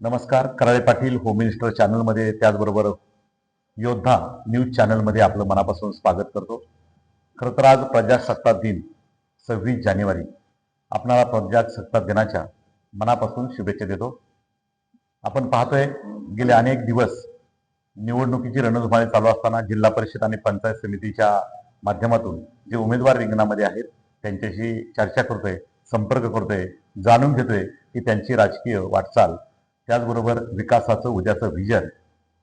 नमस्कार Karale Patil home minister चॅनलमध्ये त्याचबरोबर योद्धा न्यूज चॅनलमध्ये आपलं मनापासून स्वागत करतो. खरं तर आज प्रजासत्ताक दिन सव्वीस जानेवारी. आपणाला प्रजासत्ताक दिनाच्या मनापासून शुभेच्छा देतो. आपण पाहतोय गेले अनेक दिवस निवडणुकीची रणधुमाळी चालू असताना जिल्हा परिषद आणि पंचायत समितीच्या माध्यमातून जे उमेदवार रिंगणामध्ये आहेत त्यांच्याशी चर्चा करतोय संपर्क करतोय जाणून घेतोय की त्यांची राजकीय वाटचाल त्याचबरोबर विकासाचं उद्याचं व्हिजन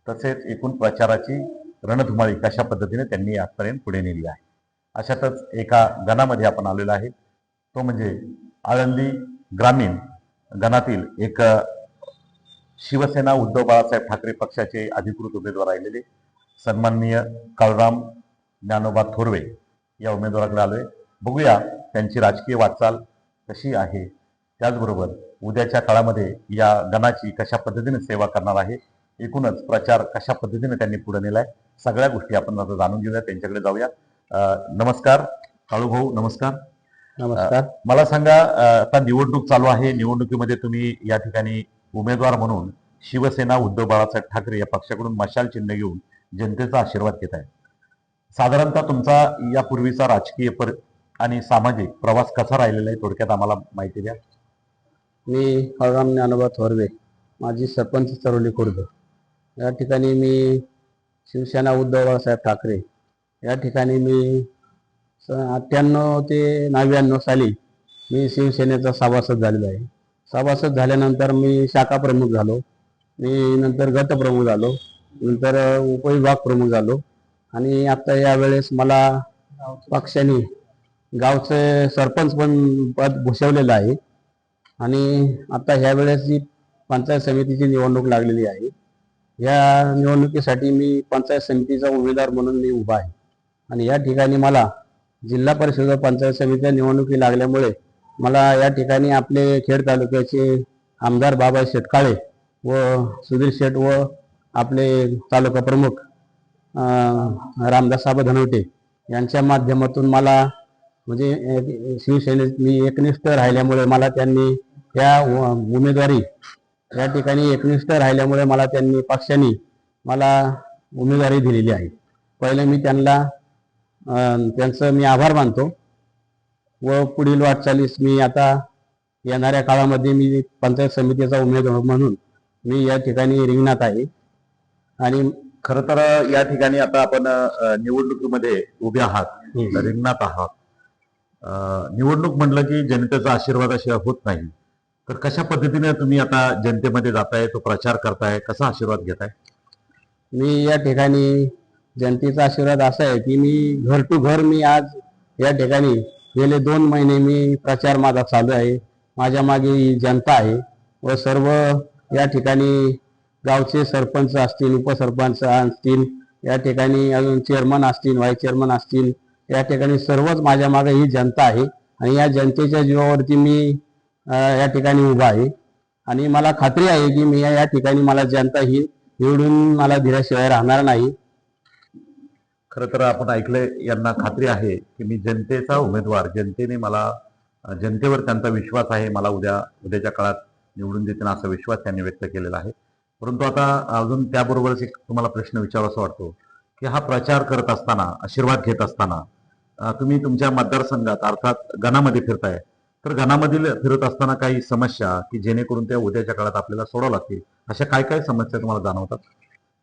तसेच एकूण प्रचाराची रणधुमाळी कशा पद्धतीने त्यांनी आजपर्यंत पुढे नेली आहे. अशातच एका गणामध्ये आपण आलेलो आहे. तो म्हणजे आळंदी ग्रामीण गणातील एक शिवसेना उद्धव बाळासाहेब ठाकरे पक्षाचे अधिकृत उमेदवार राहिलेले सन्माननीय काळराम ज्ञानोबा थोरवे या उमेदवाराकडे आलोय. बघूया त्यांची राजकीय वाटचाल कशी आहे. त्याचबरोबर उद्याच्या काळामध्ये या गणाची कशा पद्धतीने सेवा करणार आहे एकूणच प्रचार कशा पद्धतीने त्यांनी पुढे नेलाय सगळ्या गोष्टी आपण आता जाणून घेऊया त्यांच्याकडे जाऊया. नमस्कार काळू भाऊ नमस्कार. नमस्कार. मला सांगा आता निवडणूक चालू आहे निवडणुकीमध्ये तुम्ही या ठिकाणी उमेदवार म्हणून शिवसेना उद्धव बाळासाहेब ठाकरे या पक्षाकडून मशाल चिन्ह घेऊन जनतेचा आशीर्वाद घेत आहे साधारणतः तुमचा यापूर्वीचा राजकीय पर आणि सामाजिक प्रवास कसा राहिलेला आहे थोडक्यात आम्हाला माहिती द्या. मी हळराम ज्ञानोबा थोरवे माझी सरपंच चरोली खुर्द. या ठिकाणी मी शिवसेना उद्धव बाळासाहेब ठाकरे. या ठिकाणी मी अठ्ठ्याण्णव ते नव्याण्णव साली मी शिवसेनेचा सभासद झालेलो आहे. सभासद झाल्यानंतर मी शाखा प्रमुख झालो. मी नंतर गटप्रमुख झालो. नंतर उपविभाग प्रमुख झालो. आणि आता यावेळेस मला पक्षाने गावचे सरपंच पण पद भूषवलेलं आहे. आणि आता ह्या वेळेस जी पंचायत समितीची निवडणूक लागलेली आहे या निवडणुकीसाठी मी पंचायत समितीचा उमेदवार म्हणून मी उभा आहे. आणि या ठिकाणी मला जिल्हा परिषद व पंचायत समितीच्या निवडणुकी लागल्यामुळे मला या ठिकाणी आपले खेड तालुक्याचे आमदार बाबा शेटकाळे व सुधीर शेठ व आपले तालुका प्रमुख रामदास आबा धनवटे यांच्या माध्यमातून मला म्हणजे एक- शिवसेनेत मी एकनिष्ठ राहिल्यामुळे मला त्यांनी त्या उमेदवारी या ठिकाणी एकनिष्ठ राहिल्यामुळे मला त्यांनी पक्षाने मला उमेदवारी दिलेली आहे. पहिले मी त्यांना त्यांचं मी आभार मानतो व पुढील वाटचालीस मी आता येणाऱ्या काळामध्ये मी पंचायत समितीचा उमेदवार म्हणून मी या ठिकाणी रिंगणात आहे. आणि खर तर या ठिकाणी आता आपण निवडणुकीमध्ये उभे आहात. रिंगणात आहात. निवडणूक म्हटलं की जनतेचा आशीर्वादाशिवाय होत नाही. तर कशा पद्धतीने तुम्ही आता जनतेमध्ये जाताय तो प्रचार करताय कसा आशीर्वाद घेताय? मी या ठिकाणी जनतेचा आशीर्वाद असा आहे की मी घर टू घर मी आज या ठिकाणी गेले दोन महिने मी प्रचार माझा चालू आहे. माझ्या मागे ही जनता आहे व सर्व या ठिकाणी गावचे सरपंच असतील उपसरपंच असतील या ठिकाणी अजून चेअरमन असतील व्हाईस चेअरमन असतील या ठिकाणी सर्वच माझ्या मागे ही जनता आहे. आणि या जनतेच्या जीवावरती मी या ठिकाणी उभा आहे. आणि मला खात्री आहे की मी या ठिकाणी मला जनता ही निवडून मला दिल्याशिवाय राहणार नाही. खर तर आपण ऐकलंय यांना खात्री आहे की मी जनतेचा उमेदवार जनतेने मला जनतेवर त्यांचा विश्वास आहे मला उद्या उद्याच्या काळात निवडून देतील असा विश्वास त्यांनी व्यक्त केलेला आहे. परंतु आता अजून त्याबरोबरच एक तुम्हाला प्रश्न विचारावा वाटतो की हा प्रचार करत असताना आशीर्वाद घेत असताना तुम्ही तुमच्या मतदारसंघात अर्थात गणामध्ये फिरताय. तर घनामधील फिरत असताना काही समस्या की जेणेकरून त्या उद्याच्या काळात आपल्याला सोडावं लागतील अशा काय काय समस्या तुम्हाला जाणवतात?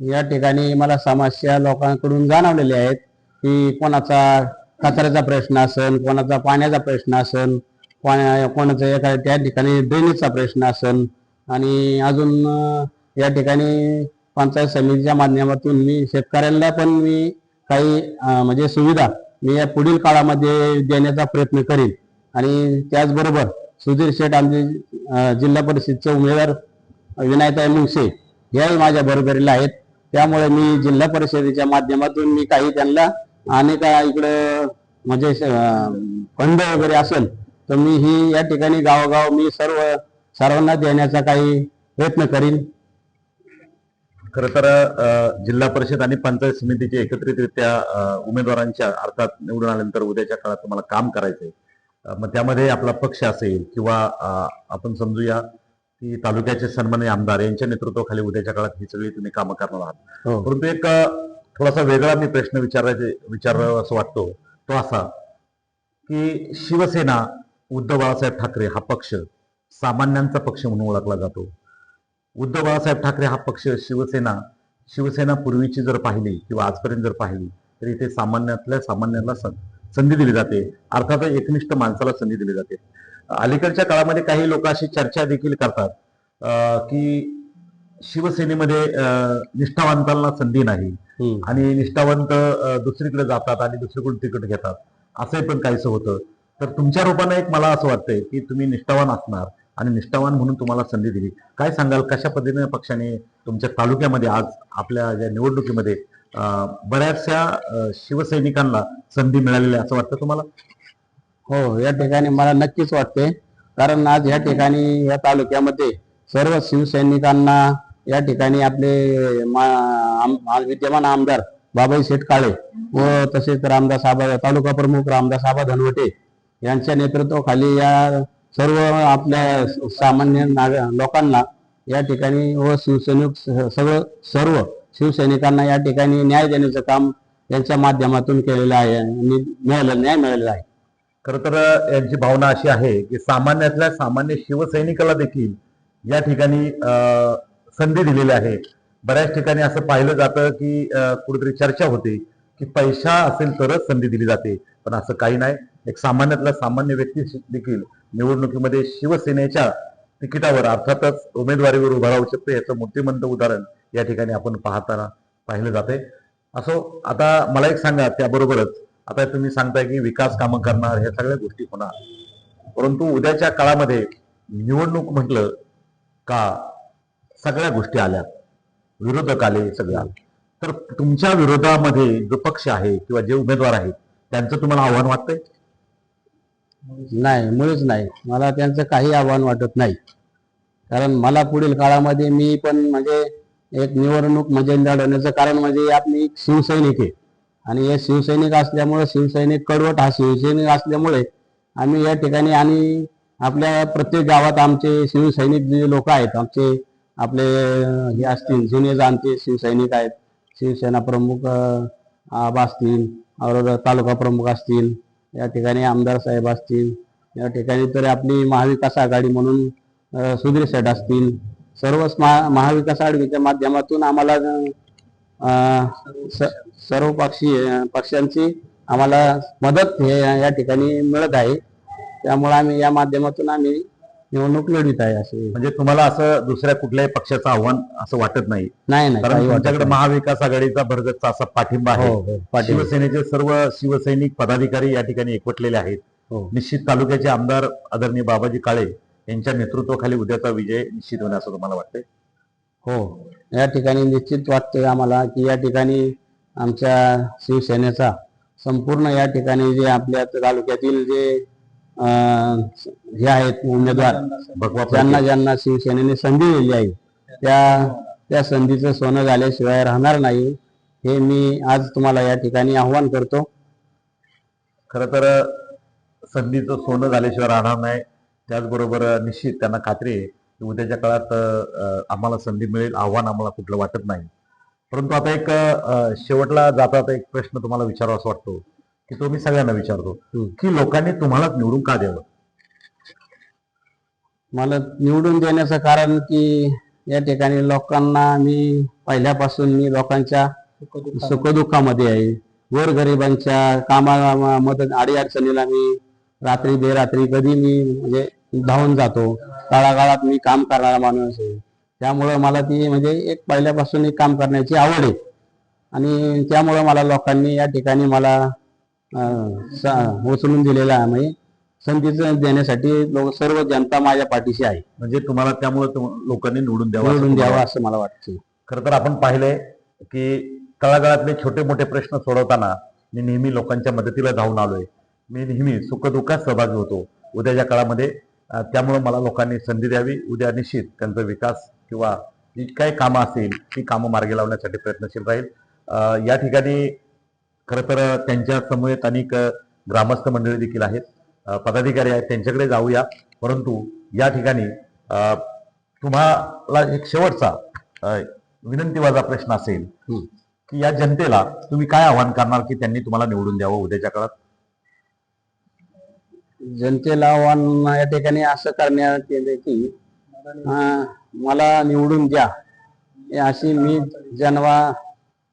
या ठिकाणी मला समस्या लोकांकडून जाणवलेल्या आहेत की कोणाचा कचऱ्याचा प्रश्न असन कोणाचा पाण्याचा प्रश्न असेल कोणा कोणाचा एखाद्या त्या ठिकाणी ड्रेनेजचा प्रश्न असन. आणि अजून या ठिकाणी पंचायत समितीच्या माध्यमातून मी शेतकऱ्यांना पण मी काही म्हणजे सुविधा मी या पुढील काळामध्ये देण्याचा प्रयत्न करीन. आणि त्याचबरोबर सुधीर शेठ आमचे जिल्हा परिषदचे उमेदवार विनायताई मुंगसे याही माझ्या बरोबरीला आहेत. त्यामुळे मी जिल्हा परिषदेच्या माध्यमातून मी काही त्यांना अनेक इकडं म्हणजे अं, फंड वगैरे असेल तर मी ही या ठिकाणी गावोगाव मी सर्व सर्वांना देण्याचा काही प्रयत्न करीन. खर तर जिल्हा परिषद आणि पंचायत समितीचे एकत्रितरित्या उमेदवारांच्या अर्थात निवडून आल्यानंतर उद्याच्या काळात तुम्हाला काम करायचंय. आहे मग त्यामध्ये आपला पक्ष असेल किंवा आपण समजूया की तालुक्याचे सन्मान्य आमदार यांच्या नेतृत्वाखाली उद्याच्या काळात ही सगळी तुम्ही कामं करणार आहात. हो. परंतु एक थोडासा वेगळा मी प्रश्न विचारायचे विचारावा असं वाटतो. तो असा की शिवसेना उद्धव बाळासाहेब ठाकरे हा पक्ष सामान्यांचा पक्ष म्हणून ओळखला जातो. उद्धव बाळासाहेब ठाकरे हा पक्ष शिवसेना शिवसेना पूर्वीची जर पाहिली किंवा आजपर्यंत जर पाहिली तर इथे सामान्यातल्या सामान्यांना सं- संधी दिली जाते. अर्थात एकनिष्ठ माणसाला संधी दिली जाते. अलीकडच्या काळामध्ये काही लोक अशी चर्चा देखील करतात की शिवसेनेमध्ये निष्ठावंतांना संधी नाही. आणि निष्ठावंत दुसरीकडे जातात आणि दुसरीकडून तिकीट घेतात. असंही पण काहीसं होतं. तर तुमच्या रूपाने एक मला असं वाटतंय की तुम्ही निष्ठावान असणार आणि निष्ठावान म्हणून तुम्हाला संधी दिली. काय सांगाल? कशा पद्धतीने पक्षाने तुमच्या तालुक्यामध्ये आज आपल्या ज्या निवडणुकीमध्ये बऱ्याचशा शिवसैनिकांना संधी मिळालेली आहे असं वाटतं तुम्हाला? हो या ठिकाणी मला नक्कीच वाटते कारण आज या ठिकाणी या तालुक्यामध्ये सर्व शिवसैनिकांना या ठिकाणी आपले मा- आम- विद्यमान आमदार बाबाई शेठ काळे व तसेच रामदास आबा तालुका प्रमुख रामदास आबा धनवटे यांच्या नेतृत्वाखाली या सर्व आपल्या सामान्य नाग लोकांना या ठिकाणी व शिवसैनिक स- सगळं सर्व शिवसैनिकांना या ठिकाणी न्याय देण्याचं काम यांच्या माध्यमातून केलेलं आहे आणि मिळालं न्याय मिळालेला आहे. खर तर यांची भावना अशी आहे की सामान्यातल्या सामान्य शिवसैनिकाला देखील या ठिकाणी संधी दिलेली आहे. बऱ्याच ठिकाणी असं पाहिलं जातं की कुठेतरी चर्चा होते की पैसा असेल तरच संधी दिली जाते. पण असं काही नाही. एक सामान्यातला सामान्य व्यक्ती देखील निवडणुकीमध्ये शिवसेनेच्या तिकिटावर अर्थातच उमेदवारीवर उभा राहू शकतो. याचं मूर्तिमंत उदाहरण या ठिकाणी आपण पाहताना पाहिलं जाते असो आता मला एक सांगा त्याबरोबरच आता तुम्ही सांगताय की विकास कामं करणार ह्या सगळ्या गोष्टी होणार. परंतु उद्याच्या काळामध्ये निवडणूक म्हटलं का सगळ्या गोष्टी आल्या विरोधक आले सगळे आले तर तुमच्या विरोधामध्ये जो पक्ष आहे किंवा जे उमेदवार आहेत त्यांचं तुम्हाला आव्हान वाटतंय? नाही मुळीच नाही. मला त्यांचं काही आव्हान वाटत नाही. कारण मला पुढील काळामध्ये मी पण म्हणजे एक निवडणूक म्हणजे लढवण्याचं कारण म्हणजे आपली एक शिवसैनिक आहे. आणि हे शिवसैनिक असल्यामुळे शिवसैनिक कडवट हा शिवसैनिक असल्यामुळे आम्ही या ठिकाणी आणि आपल्या प्रत्येक गावात आमचे शिवसैनिक जे लोक आहेत आमचे आपले हे असतील जुने जाणते शिवसैनिक आहेत शिवसेना प्रमुख आबा असतील और तालुका प्रमुख असतील या ठिकाणी आमदार साहेब असतील या ठिकाणी तर आपली महाविकास आघाडी म्हणून सुधीर शेठ असतील. सर्वच महा महाविकास आघाडीच्या माध्यमातून आम्हाला स- सर्व पक्षी पक्षांची आम्हाला मदत हे या ठिकाणी मिळत आहे. त्यामुळे आम्ही या माध्यमातून आम्ही निवडणूक लढवित आहे असे म्हणजे तुम्हाला असं दुसऱ्या कुठल्याही पक्षाचं आव्हान असं वाटत नाही. नाही नाही कारण काही वाटत तुमच्याकडे नाही. महाविकास आघाडीचा भरगतचा असा पाठिंबा हो आहे. हो पाटील शिवसेनेचे सर्व शिवसैनिक पदाधिकारी या ठिकाणी एकवटलेले आहेत. हो. निश्चित तालुक्याचे आमदार आदरणीय बाबाजी काळे यांच्या नेतृत्वाखाली उद्याचा विजय निश्चित होईल असं तुम्हाला वाटतंय? हो. या ठिकाणी निश्चित वाटतंय आम्हाला की या ठिकाणी आमच्या शिवसेनेचा संपूर्ण या ठिकाणी जे आपल्या तालुक्यातील जे हे आहेत उमेदवार. ज्यांना ज्यांना शिवसेनेने संधी दिली आहे त्या त्या संधीचं सोनं झाल्याशिवाय राहणार नाही. हे मी आज तुम्हाला या ठिकाणी आव्हान करतो. खर तर संधीचं सोनं झाल्याशिवाय राहणार नाही. त्याचबरोबर निश्चित त्यांना खात्री आहे की उद्याच्या काळात आम्हाला संधी मिळेल. आव्हान आम्हाला कुठलं वाटत नाही. परंतु आता एक शेवटला जाता एक प्रश्न तुम्हाला विचारावा असं वाटतो. की तो मी सगळ्यांना विचारतो. की लोकांनी तुम्हालाच निवडून का द्यावं? मला निवडून देण्याचं कारण की या ठिकाणी लोकांना मी पहिल्यापासून मी लोकांच्या सुखदुःखामध्ये आहे. गोरगरिबांच्या कामाला मदत अडीअडचणीला मी रात्री बेरात्री कधी मी म्हणजे धावून जातो. काळाकाळात मी काम करणारा माणूस आहे. त्यामुळं मला ती म्हणजे एक पहिल्यापासून एक काम करण्याची आवड आहे. आणि त्यामुळं मला लोकांनी या ठिकाणी मला उचलून दिलेला आहे. म्हणजे संधीचं देण्यासाठी लोक सर्व जनता माझ्या पाठीशी आहे. म्हणजे तुम्हाला त्यामुळे तुम- लोकांनी निवडून द्यावं निवडून द्यावं असं मला वाटतं. खरं तर आपण पाहिलंय की तळागाळातले छोटे मोठे प्रश्न सोडवताना मी नेहमी लोकांच्या मदतीला धावून आलोय. मी नेहमी सुखदुःखात सहभागी होतो. उद्याच्या काळामध्ये त्यामुळे मला लोकांनी संधी द्यावी. उद्या निश्चित त्यांचा विकास किंवा जी काही कामं असतील ती कामं मार्गी लावण्यासाठी प्रयत्नशील राहील. या ठिकाणी खरं तर त्यांच्या समवेत अनेक ग्रामस्थ मंडळी देखील आहेत. पदाधिकारी आहेत त्यांच्याकडे जाऊया. परंतु या ठिकाणी तुम्हाला एक शेवटचा विनंतीवाजा प्रश्न असेल. की या जनतेला तुम्ही काय आव्हान करणार की त्यांनी तुम्हाला निवडून द्यावं उद्याच्या काळात? जनतेला आव्हान या ठिकाणी असं करण्यात येते की मला निवडून द्या. अशी मी जनवा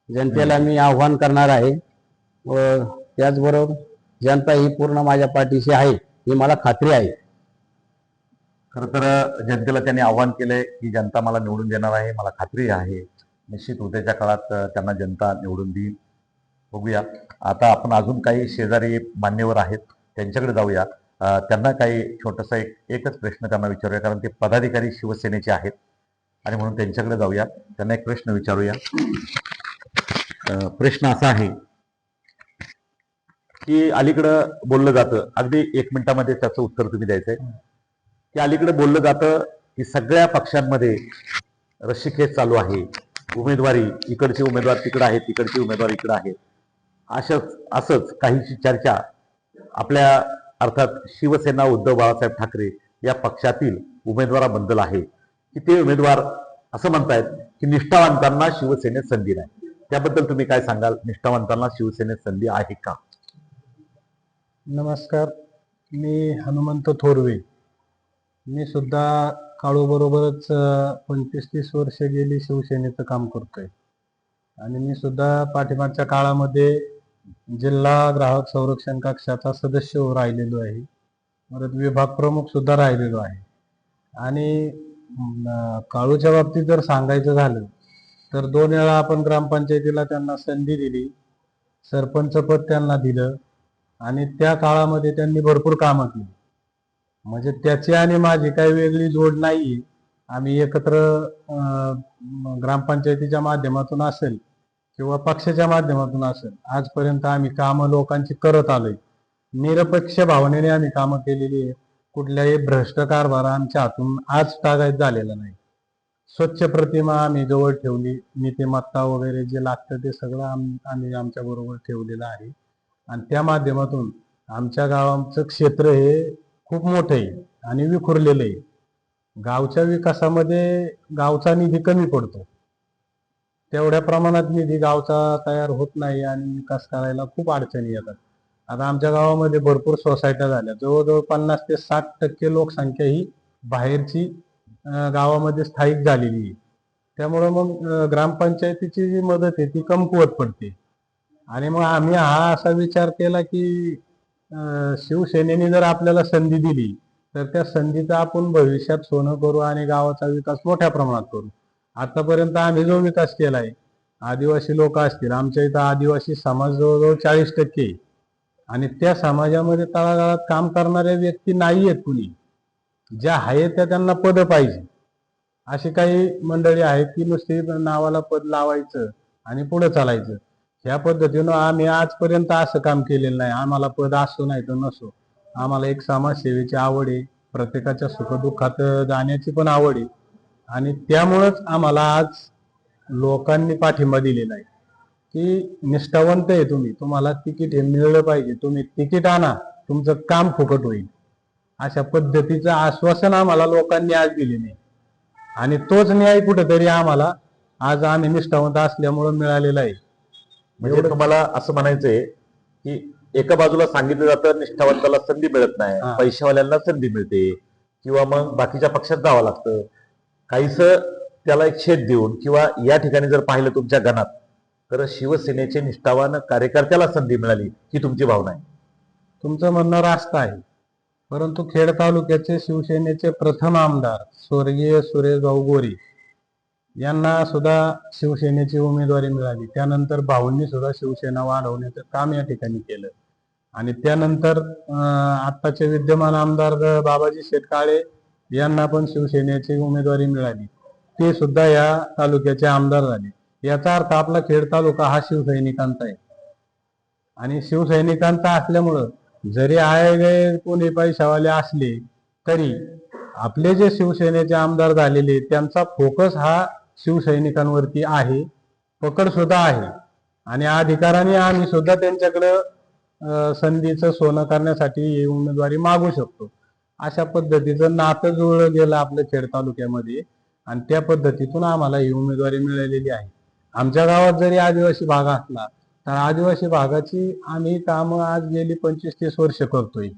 जनतेला मी आव्हान करणार आहे. व त्याचबरोबर जनता ही पूर्ण माझ्या पाठीशी आहे ही मला खात्री आहे. खर तर जनतेला त्यांनी आव्हान केलंय की जनता मला निवडून देणार आहे मला खात्री आहे. निश्चित उद्याच्या काळात त्यांना जनता निवडून देईल. बघूया. आता आपण अजून काही शेजारी मान्यवर आहेत त्यांच्याकडे जाऊया. त्यांना काही छोटासा एक एकच प्रश्न त्यांना विचारूया कारण ते पदाधिकारी शिवसेनेचे आहेत. आणि म्हणून त्यांच्याकडे जाऊया. त्यांना एक प्रश्न विचारूया. प्रश्न असा आहे की अलीकडं बोललं जातं. अगदी एक मिनिटामध्ये त्याचं उत्तर तुम्ही द्यायचंय. की अलीकडे बोललं जातं की सगळ्या पक्षांमध्ये रस्सीखेच चालू आहे. उमेदवारी इकडचे उमेदवार तिकडं आहेत तिकडचे उमेदवार इकडं आहेत. अशाच असंच काहीची चर्चा आपल्या अर्थात शिवसेना उद्धव बाळासाहेब ठाकरे या पक्षातील उमेदवाराबद्दल आहे. की ते उमेदवार असं म्हणतायत की निष्ठावंतांना शिवसेनेत संधी नाही. त्याबद्दल तुम्ही काय सांगाल? निष्ठावंतांना शिवसेनेत संधी आहे का? नमस्कार. मी हनुमंत थोरवे. मी सुद्धा काळूबरोबरच पंचवीस तीस वर्ष गेली शिवसेनेचं काम करतोय. आणि मी सुद्धा पाठीमागच्या काळामध्ये जिल्हा ग्राहक संरक्षण कक्षाचा सदस्य राहिलेलो आहे. परत विभाग प्रमुख सुद्धा राहिलेलो आहे. आणि काळूच्या बाबतीत जर सांगायचं झालं तर दोन वेळा आपण ग्रामपंचायतीला त्यांना संधी दिली सरपंच पद त्यांना दिलं आणि त्या काळामध्ये त्यांनी भरपूर कामं केली. म्हणजे त्याची आणि माझी काही वेगळी जोड नाही. आम्ही एकत्र ग्रामपंचायतीच्या माध्यमातून असेल किंवा पक्षाच्या माध्यमातून असेल आजपर्यंत आम्ही कामं लोकांची करत आलोय. निरपेक्ष भावनेने आम्ही कामं केलेली आहे कुठल्याही भ्रष्ट कारभार आमच्या हातून आज टागायत झालेला नाही. स्वच्छ प्रतिमा आम्ही जवळ ठेवली. नीतिमत्ता वगैरे जे लागतं ते सगळं आम- आम्ही आमच्या बरोबर ठेवलेलं आहे. आणि त्या माध्यमातून आमच्या गावाचं क्षेत्र हे खूप मोठं आहे आणि विखुरलेलं आहे. गावच्या विकासामध्ये गावचा निधी कमी पडतो. तेवढ्या प्रमाणात निधी गावचा तयार होत नाही आणि विकास करायला खूप अडचणी येतात. आता आमच्या गावामध्ये भरपूर सोसायट्या झाल्या. जवळजवळ पन्नास ते साठ टक्के लोकसंख्या ही बाहेरची गावामध्ये स्थायिक झालेली आहे. त्यामुळं मग ग्रामपंचायतीची जी मदत आहे ती कमकुवत पडते. आणि मग आम्ही हा असा विचार केला की अं, शिवसेनेने जर आपल्याला संधी दिली तर त्या संधीचा आपण भविष्यात सोनं करू आणि गावाचा विकास मोठ्या प्रमाणात करू. आतापर्यंत आम्ही जो विकास केलाय आदिवासी लोक असतील आमच्या इथं आदिवासी समाज जवळजवळ चाळीस टक्के आहे. आणि त्या समाजामध्ये तळागाळात काम करणाऱ्या व्यक्ती नाही आहेत कुणी. ज्या आहेत त्या त्यांना पद पाहिजे. अशी काही मंडळी आहेत की नुसती नावाला पद लावायचं आणि पुढे चालायचं. ह्या पद्धतीनं आम्ही आजपर्यंत असं काम केलेलं नाही. आम्हाला पद असो नाही तर नसो. आम्हाला एक समाजसेवेची आवड आहे. प्रत्येकाच्या सुखदुःखात जाण्याची पण आवड आहे. आणि त्यामुळंच आम्हाला आज लोकांनी पाठिंबा दिलेला आहे. की निष्ठावंत आहे तुम्ही. तुम्हाला तिकीट हे मिळलं पाहिजे. तुम्ही तिकीट आणा. तुमचं काम फुकट होईल. अशा पद्धतीचं आश्वासन आम्हाला लोकांनी आज दिले नाही आणि तोच न्याय कुठेतरी आम्हाला आज आम्ही निष्ठावंत असल्यामुळं मिळालेला आहे. म्हणजे तुम्हाला असं म्हणायचंय की एका बाजूला सांगितलं जातं निष्ठावंताला संधी मिळत नाही. पैशावाल्यांना संधी मिळते किंवा मग बाकीच्या पक्षात जावं लागतं. काहीस त्याला एक छेद देऊन किंवा या ठिकाणी जर पाहिलं तुमच्या गणात तर शिवसेनेचे निष्ठावान कार्यकर्त्याला संधी मिळाली ही तुमची भावना आहे. तुमचं म्हणणं रास्त आहे. परंतु खेड तालुक्याचे शिवसेनेचे प्रथम आमदार स्वर्गीय सुरेश भाऊ गोरे यांना सुद्धा शिवसेनेची उमेदवारी मिळाली. त्यानंतर भाऊंनी सुद्धा शिवसेना वाढवण्याचं काम या ठिकाणी केलं. आणि त्यानंतर अं, आत्ताचे विद्यमान आमदार बाबाजी शेटकाळे यांना पण शिवसेनेची उमेदवारी मिळाली. ते सुद्धा या तालुक्याचे आमदार झाले. याचा अर्थ आपला खेड तालुका हा शिवसैनिकांचा आहे. आणि शिवसैनिकांचा असल्यामुळं जरी आय गए कोणी पैशावाले असले तरी आपले जे शिवसेनेचे आमदार झालेले त्यांचा फोकस हा शिवसैनिकांवरती आहे पकड सुद्धा आहे. आणि अधिकाराने आम्ही सुद्धा त्यांच्याकडं संधीचं सोनं करण्यासाठी ही उमेदवारी मागू शकतो. अशा पद्धतीचं नातं जुळलं गेलं आपलं खेड तालुक्यामध्ये आणि त्या पद्धतीतून आम्हाला ही उमेदवारी मिळालेली आहे. आमच्या गावात जरी आदिवासी भाग असला तर आदिवासी भागाची आम्ही कामं आज गेली पंचवीस तीस वर्ष करतोय.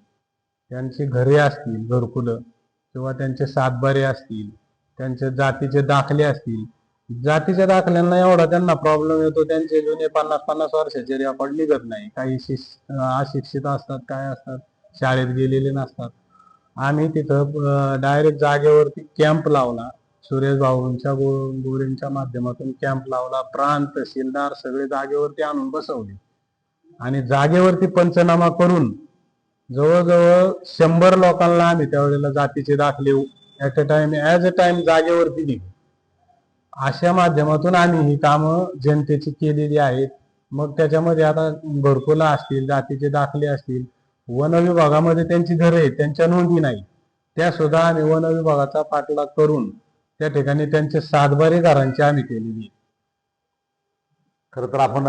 त्यांची घरे असतील घरकुलं किंवा त्यांचे सातबारे असतील त्यांचे जातीचे दाखले असतील. जातीच्या दाखल्यांना एवढा त्यांना प्रॉब्लेम येतो त्यांचे जुने पन्नास पन्नास वर्षाचे रेकॉर्ड निघत नाही. काही शिस- अशिक्षित असतात काय असतात शाळेत गेलेले नसतात. आम्ही तिथं डायरेक्ट जागेवरती कॅम्प लावला. सुरेश भाऊंच्या गो गोरेंच्या माध्यमातून कॅम्प लावला. प्रांत तहसीलदार सगळे जागेवरती आणून बसवले. आणि जागेवरती पंचनामा करून जवळजवळ शंभर लोकांना आम्ही त्यावेळेला जातीचे दाखले at a time as a time जागेवरती दिली अशा माध्यमातून आम्ही ही कामं जनतेची केलेली आहेत. मग त्याच्यामध्ये आता घरकुला असतील जातीचे दाखले असतील वन विभागामध्ये त्यांची घरं आहेत त्यांच्या नोंदी नाही. त्या सुद्धा आम्ही वन विभागाचा पाठलाग करून त्या ठिकाणी त्यांचे सातबारे घरांची आम्ही केलेली खर तर आपण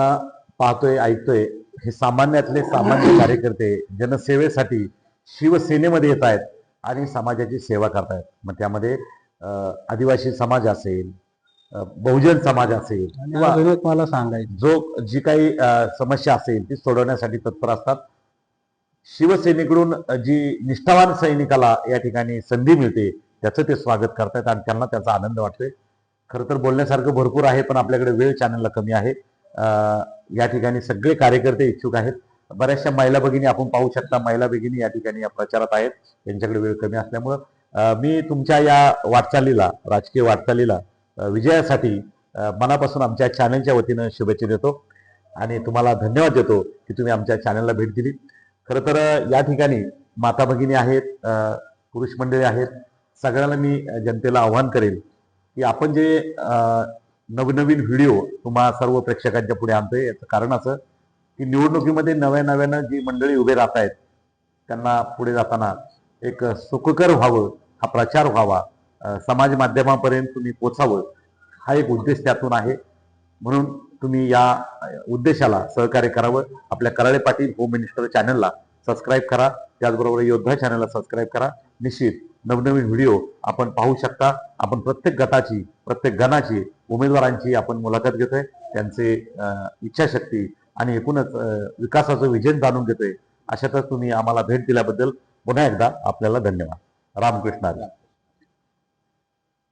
पाहतोय ऐकतोय हे सामान्यातले सामान्य कार्यकर्ते जनसेवेसाठी शिवसेनेमध्ये येत आहेत. आणि समाजाची सेवा करतायत. मग त्यामध्ये आदिवासी समाज असेल बहुजन समाज असेल किंवा मला सांगायचं. जो जी काही समस्या असेल ती सोडवण्यासाठी तत्पर असतात. शिवसेनेकडून जी निष्ठावान सैनिकाला या ठिकाणी संधी मिळते त्याचं ते स्वागत करतायत आणि त्यांना त्याचा आनंद वाटतोय. खरं तर बोलण्यासारखं भरपूर आहे पण आपल्याकडे वेळ चॅनलला कमी आहे. अ, या ठिकाणी सगळे कार्यकर्ते इच्छुक आहेत. बऱ्याचशा महिला भगिनी आपण पाहू शकता. महिला भगिनी या ठिकाणी या प्रचारात आहेत. त्यांच्याकडे वेळ कमी असल्यामुळं मी तुमच्या या वाटचालीला राजकीय वाटचालीला विजयासाठी मनापासून आमच्या चॅनलच्या वतीनं शुभेच्छा देतो. आणि तुम्हाला धन्यवाद देतो की तुम्ही आमच्या चॅनलला भेट दिली. खरं तर या ठिकाणी माता भगिनी आहेत पुरुष मंडळी आहेत. सगळ्यांना मी जनतेला आव्हान करेल की आपण जे नवनवीन व्हिडिओ तुम्हा सर्व प्रेक्षकांच्या पुढे आणतोय याचं कारण असं की निवडणुकीमध्ये नव्या नव्यानं जी मंडळी उभे राहत आहेत त्यांना पुढे जाताना एक सुखकर व्हावं हा प्रचार व्हावा समाज माध्यमापर्यंत तुम्ही पोचावं हा एक उद्देश त्यातून आहे. म्हणून तुम्ही या उद्देशाला सहकार्य करावं. आपल्या कराळे पाटील होम मिनिस्टर चॅनलला सबस्क्राईब करा. त्याचबरोबर योद्धा चॅनलला सबस्क्राईब करा. निश्चित नवनवीन व्हिडिओ आपण पाहू शकता. आपण प्रत्येक गटाची प्रत्येक गणाची उमेदवारांची आपण मुलाखत घेतोय. त्यांचे इच्छाशक्ती आणि एकूणच विकासाचं विजन जाणून घेतोय. अशातच तुम्ही आम्हाला भेट दिल्याबद्दल पुन्हा एकदा आपल्याला धन्यवाद. रामकृष्ण